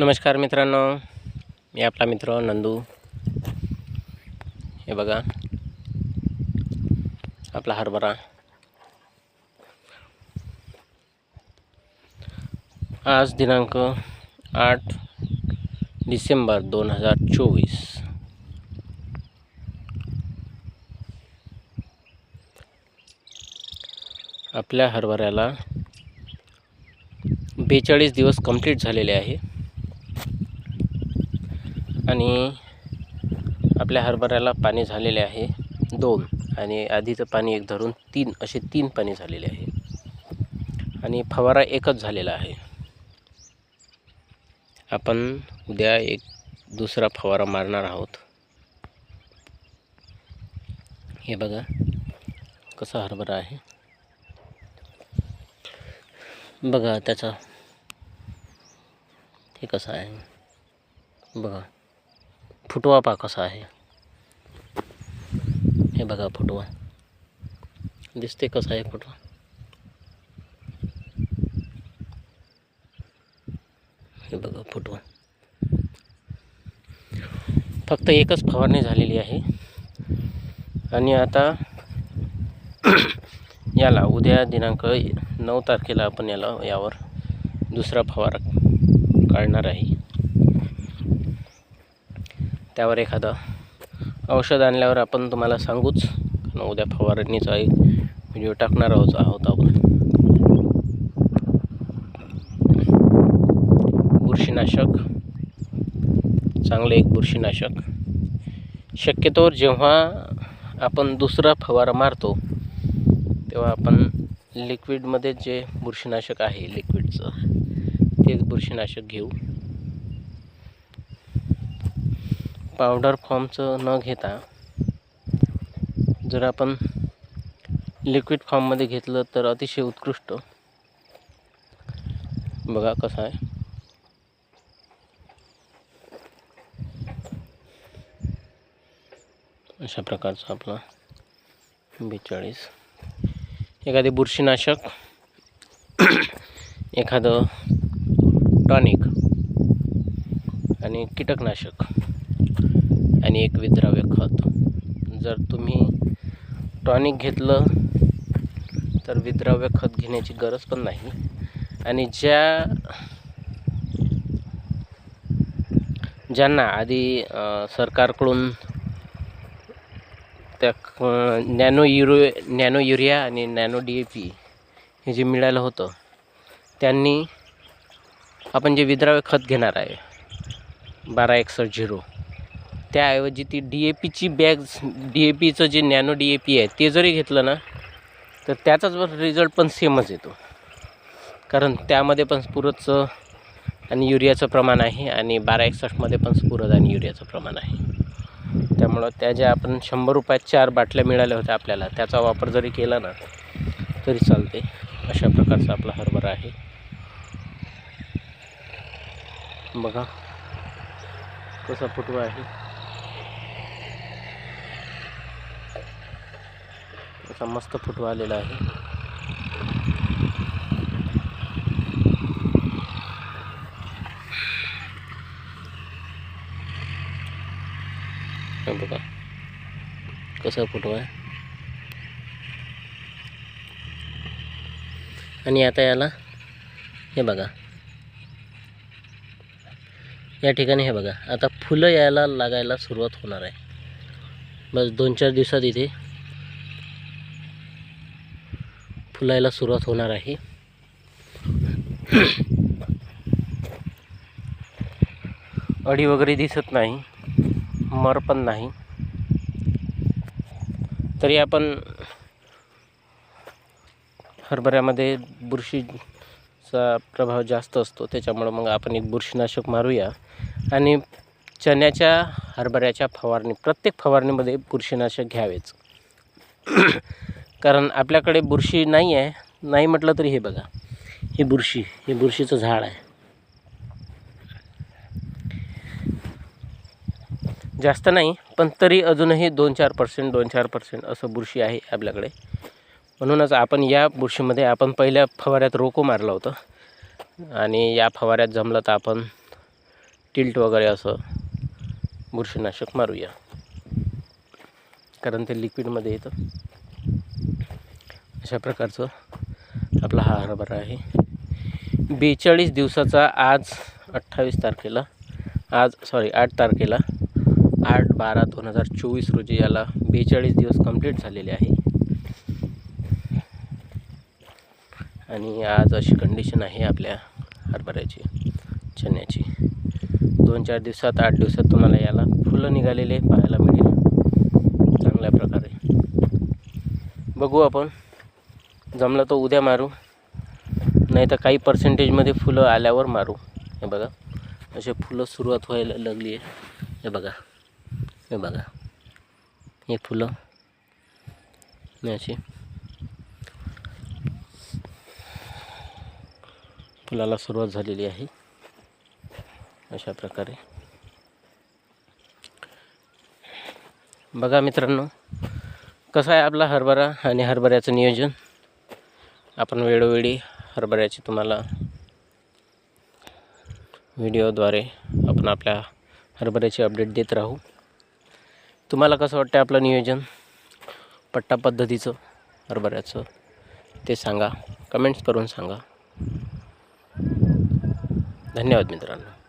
नमस्कार मित्रांनो मी आपला मित्र नंदू. हे बघा आपला हरभरा. आज दिनांक आठ डिसेंबर दोन हजार चोवीस. आपल्या हरभऱ्याला बेचाळीस दिवस कंप्लीट झालेले आहे. आणि आपल्या हरभऱ्याला पाणी झालेले आहे दोन. आणि आधीचं पाणी एक धरून तीन असे तीन पाणी झालेले आहे. आणि फवारा एकच झालेला आहे. आपण उद्या एक दुसरा फवारा मारणार आहोत. हे बघा कसा हरभरा आहे. बघा त्याचा हे कसं आहे. बघा. फुटवा पा कसा आहे. हे बघा फुटवा. दिसते कसा आहे फुटवा. हे बघा फुटवा. फक्त एकच फवारणी झालेली आहे. आणि आता याला उद्या दिनांक नऊ तारखेला आपण याला यावर दुसरा फवारा काढणार आहे. त्यावर एखादं औषध आणल्यावर आपण तुम्हाला सांगूच. कारण उद्या फवारणीचा एक व्हिडिओ टाकणार आहोत आहोत आपण. बुरशीनाशक. चांगले एक बुरशीनाशक. शक्यतोवर जेव्हा आपण दुसरा फवारा मारतो तेव्हा आपण लिक्विडमध्ये जे बुरशीनाशक आहे लिक्विडचं तेच बुरशीनाशक घेऊ. पावडर फॉर्मचं न घेता जर आपण लिक्विड फॉर्ममध्ये घेतलं तर अतिशय उत्कृष्ट. बघा कसं आहे. अशा प्रकारचा आपला बेचाळीस. एखादे बुरशीनाशक एखादं टॉनिक आणि कीटकनाशक. आणि एक विद्राव्य खत. जर तुम्ही टॉनिक घेतलं तर विद्राव्य खत घेण्याची गरज पण नाही. आणि ज्या ज्यांना आधी सरकारकडून त्या नॅनो युरो नॅनो युरिया आणि नॅनो डी ए पी हे जे मिळालं होतं त्यांनी आपण जे विद्राव्य खत घेणार आहे बारा एकसष्ट झिरो त्याऐवजी ती डी ए पीची बॅग डी ए पीचं जे नॅनो डी ए पी आहे ते जरी घेतलं ना तर त्याचाच रिझल्ट पण सेमच येतो. कारण त्यामध्ये पण स्फुरदचं आणि युरियाचं प्रमाण आहे आणि बारा एकसष्टमध्ये पण स्फुरद आणि युरियाचं प्रमाण आहे. त्यामुळं त्या ज्या आपण शंभर रुपयात चार बाटल्या मिळाल्या होत्या आपल्याला त्याचा वापर जरी केला ना तरी चालते. अशा प्रकारचा आपला हरभरा आहे. बघा कसा फुटवा आहे. असा मस्त फुटवा आलेला आहे. बघा कसा फुटवा आहे. आणि आता याला हे बघा. या ठिकाणी हे बघा आता फुलं यायला लागायला सुरुवात होणार आहे. बस दोन चार दिवसात इथे फुलायला सुरुवात होणार आहे. अडी वगैरे दिसत नाही. मर पण नाही. तरी आपण हरभऱ्यामध्ये बुरशीचा प्रभाव जास्त असतो. त्याच्यामुळं मग आपण एक बुरशीनाशक मारूया. आणि चण्याच्या हरभऱ्याच्या फवारणी प्रत्येक फवारणीमध्ये बुरशीनाशक घ्यावेच. कारण आपल्याकडे बुरशी नाही आहे नाही म्हटलं तरी हे बघा. हे बुरशी हे बुरशीचं झाड आहे. जास्त नाही पण तरी अजूनही दोन चार पर्सेंट दोन चार पर्सेंट असं बुरशी आहे आपल्याकडे. म्हणूनच आपण या बुरशीमध्ये आपण पहिल्या फवाऱ्यात रोको मारलं होतं. आणि या फवाऱ्यात जमलं तर आपण टिल्ट वगैरे असं बुरशीनाशक मारूया. कारण ते लिक्विडमध्ये येतं. अशा प्रकारचं आपला हा हरभरा आहे. बेचाळीस दिवसाचा आज अठ्ठावीस तारखेला आज सॉरी आठ तारखेला आठ बारा दोन हजार चोवीस रोजी याला बेचाळीस दिवस कंप्लीट झालेले आहे. आणि आज अशी कंडिशन आहे आपल्या हरभऱ्याची चण्याची. दोन चार दिवसात आठ दिवसात तुम्हाला याला फुलं निघालेले पाहायला मिळेल. चांगल्या प्रकारे. बघू आपण. जमलं तर उद्या मारू. नाही तर काही पर्सेंटेजमध्ये फुलं आल्यावर मारू. हे बघा. असे फुलं सुरुवात व्हायला लागली आहे. हे बघा. हे बघा. हे फुलं. हे अशी फुलाला सुरुवात झालेली आहे. अशा प्रकारे. बघा मित्रांनो कसा आहे आपला हरभरा आणि हरभऱ्याचं नियोजन? आपण वेळोवेळी हरभऱ्याची तुम्हाला व्हिडिओद्वारे आपण आपल्या हरभऱ्याची अपडेट देत राहू. तुम्हाला कसं वाटतं आपलं नियोजन? पट्टा पद्धतीचं हरभऱ्याचं ते सांगा. कमेंट्स करून सांगा. धन्यवाद मित्रांनो.